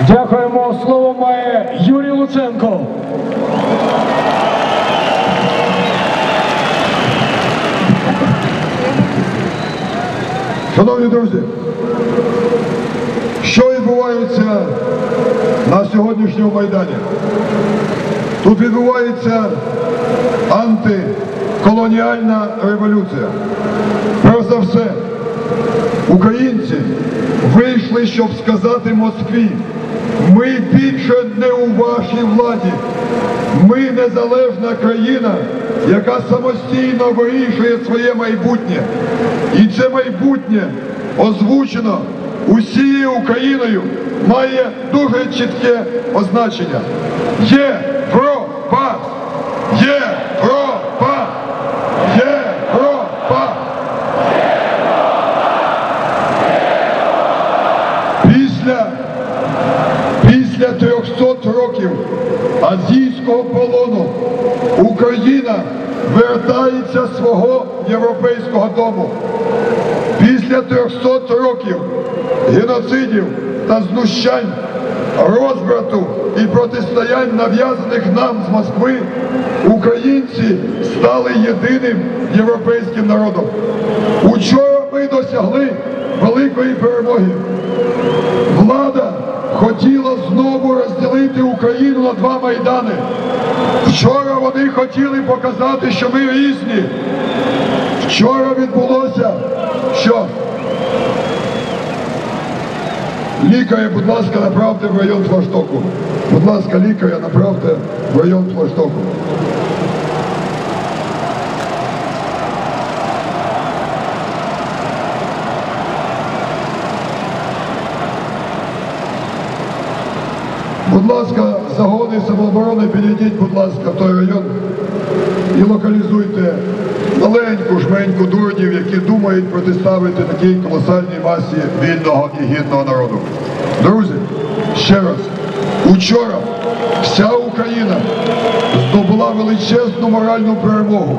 Дякуємо. Слово має Юрій Луценко. Шановні друзі, що відбувається на сьогоднішньому Майдані? Тут відбувається антиколоніальна революція. Перш за все, українці вийшли, щоб сказати Москві, ми більше не у вашій владі. Ми незалежна країна, яка самостійно вирішує своє майбутнє. І це майбутнє озвучено усією Україною має дуже чітке означення. Європа! Європа! Європа! Після, після 300 років азійського полону Україна вертається з свого європейського дому. Після 300 років геноцидів та знущань, розбрату і протистоянь, нав'язаних нам з Москви, українці стали єдиним європейським народом. Учора ми досягли великої перемоги. Влада хотіла знову розділити Україну на два майдани. Вчора вони хотіли показати, що ми різні. Вчора відбулося, що лікаря, будь ласка, направте в район флагштоку. Будь ласка, лікаря направте в район флагштоку. Будь ласка, загони самооборони, підійдіть, будь ласка, в той район і локалізуйте маленьку жменьку дурнів, які думають протиставити такій колосальній масі вільного і гідного народу. Друзі, ще раз, учора вся Україна здобула величезну моральну перемогу.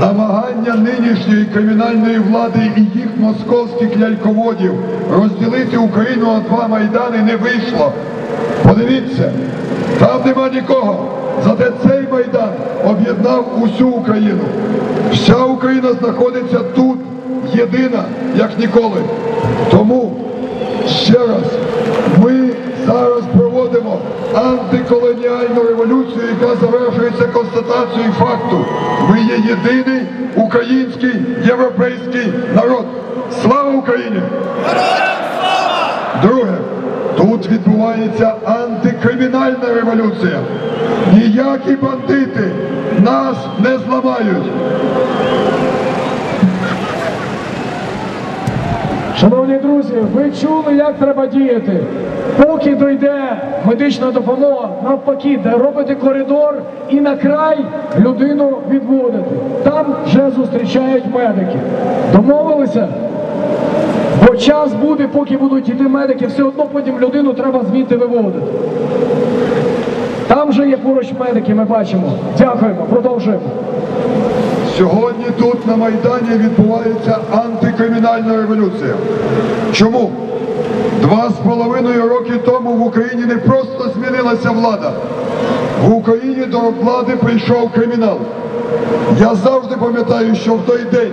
Намагання нинішньої кримінальної влади і їх московських ляльководів розділити Україну на два майдани не вийшло. Подивіться, там нема нікого. Зате цей майдан об'єднав усю Україну. Вся Україна знаходиться тут, єдина, як ніколи. Тому ще раз ми зараз проводимо антиколоніальну революцію, яка завершується констатацією факту. Ми є єдиний український європейський народ. Слава Україні! Друге, тут відбувається антикримінальна революція. Ніякі бандити нас не зламають. Шановні друзі, ви чули, як треба діяти. Поки дойде медична допомога, навпаки, де робите коридор і на край людину відводите. Там вже зустрічають медики. Домовилися? Бо час буде, поки будуть йти медики, все одно потім людину треба звідти виводити. Там же є поруч медики, ми бачимо. Дякуємо, продовжуємо. Сьогодні тут на Майдані відбувається антикримінальна революція. Чому? Два з половиною роки тому в Україні не просто змінилася влада. В Україні до влади прийшов кримінал. Я завжди пам'ятаю, що в той день,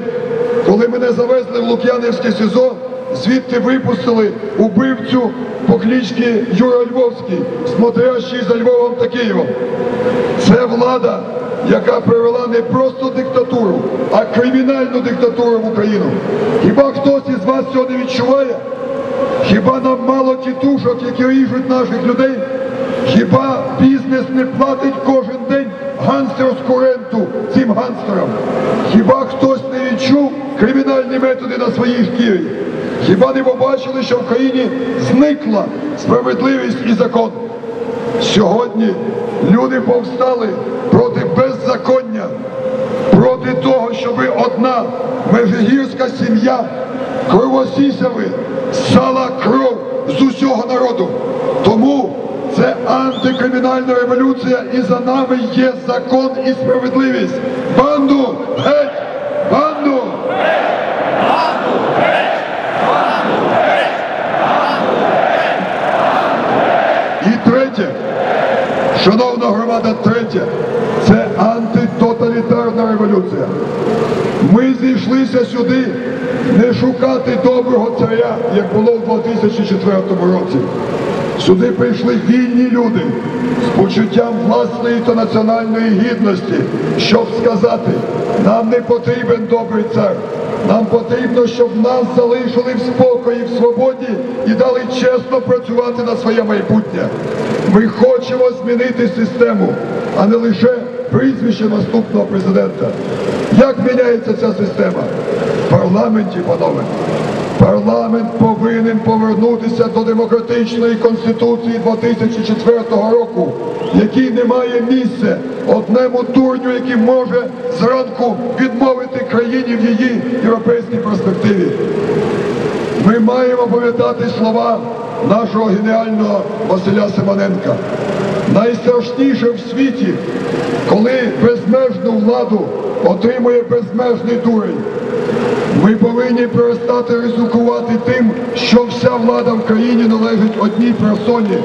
коли мене завезли в Лук'янівське СІЗО, звідти випустили убивцю по кличці Юра Львовський, смотрящий за Львовом та Києвом. Це влада, яка привела не просто диктатуру, а кримінальну диктатуру в Україну. Хіба хтось із вас цього не відчуває? Хіба нам мало тітушок, які ріжуть наших людей? Хіба бізнес не платить кожен день ганстерську ренту цим ганстерам? Хіба хтось не відчув кримінальні методи на своїй шкірі? Хіба не побачили, що в країні зникла справедливість і закон? Сьогодні люди повстали проти беззаконня, проти того, щоб одна межигірська сім'я кровосісяви ссала кров з усього народу. Тому це антикримінальна революція і за нами є закон і справедливість. Банду! Громада, третє це антитоталітарна революція. Ми зійшлися сюди не шукати доброго царя, як було в 2004 році. Сюди прийшли вільні люди з почуттям власної та національної гідності, щоб сказати, нам не потрібен добрий цар. Нам потрібно, щоб нас залишили в спокої, в свободі і дали чесно працювати на своє майбутнє. Ми хочемо змінити систему, а не лише прізвище наступного президента. Як міняється ця система? В парламенті, панове. Парламент повинен повернутися до демократичної конституції 2004 року, який не має місця одному дурню, який може зранку відмовити країні в її європейській перспективі. Ми маємо пам'ятати слова нашого геніального Василя Симоненка. Найстрашніше в світі, коли безмежну владу отримує безмежний дурень. Ми повинні перестати ризикувати тим, що вся влада в країні належить одній персоні.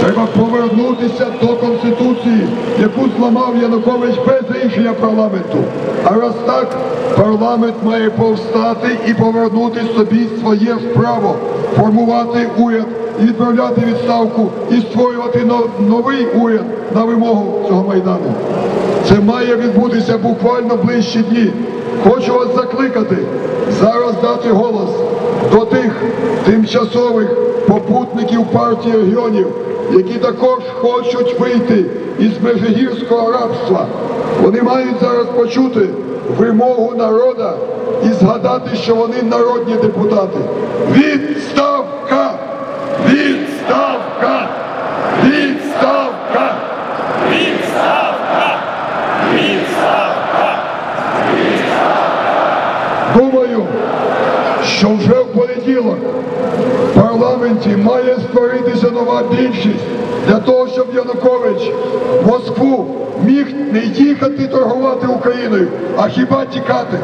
Треба повернутися до Конституції, яку зламав Янукович без рішення парламенту. А раз так, парламент має повстати і повернути собі своє право формувати уряд, відправляти відставку і створювати новий уряд на вимогу цього майдану. Це має відбутися буквально ближчі дні. Хочу вас закликати зараз дати голос до тих тимчасових попутників партії регіонів, які також хочуть вийти із межигірського рабства. Вони мають зараз почути вимогу народа і згадати, що вони народні депутати. Відставка! Відставка! Що вже в понеділок в парламенті має створитися нова більшість для того, щоб Янукович в Москву міг не їхати торгувати Україною, а хіба тікати.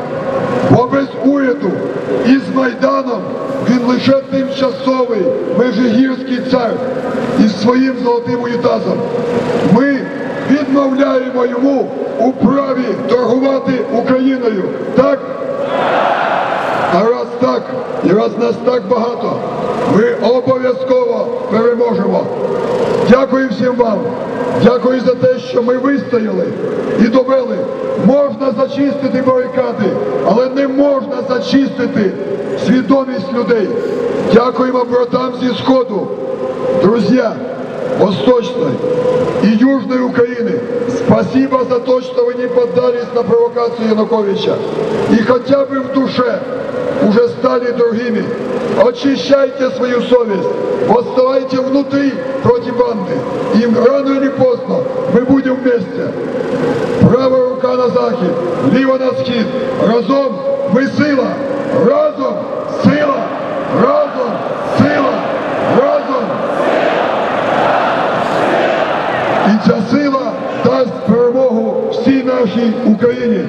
Бо без уряду і з Майданом він лише тимчасовий межигірський цар із своїм золотим унітазом. Ми відмовляємо йому у праві торгувати Україною. Так? А раз так, і раз нас так багато, ми обов'язково переможемо. Дякую всім вам. Дякую за те, що ми вистояли і довели. Можна зачистити барикади, але не можна зачистити свідомість людей. Дякуємо братам зі Сходу, друзі, Восточной и Южной Украины. Спасибо за то, что вы не поддались на провокацию Януковича. И хотя бы в душе уже стали другими. Очищайте свою совесть. Восставайте внутри против банды. И рано или поздно мы будем вместе. Права рука на захід, ліва на схід. Разом ми сила. Разом сила. Разом сила. Разом і ця сила дасть перемогу всій нашій Україні.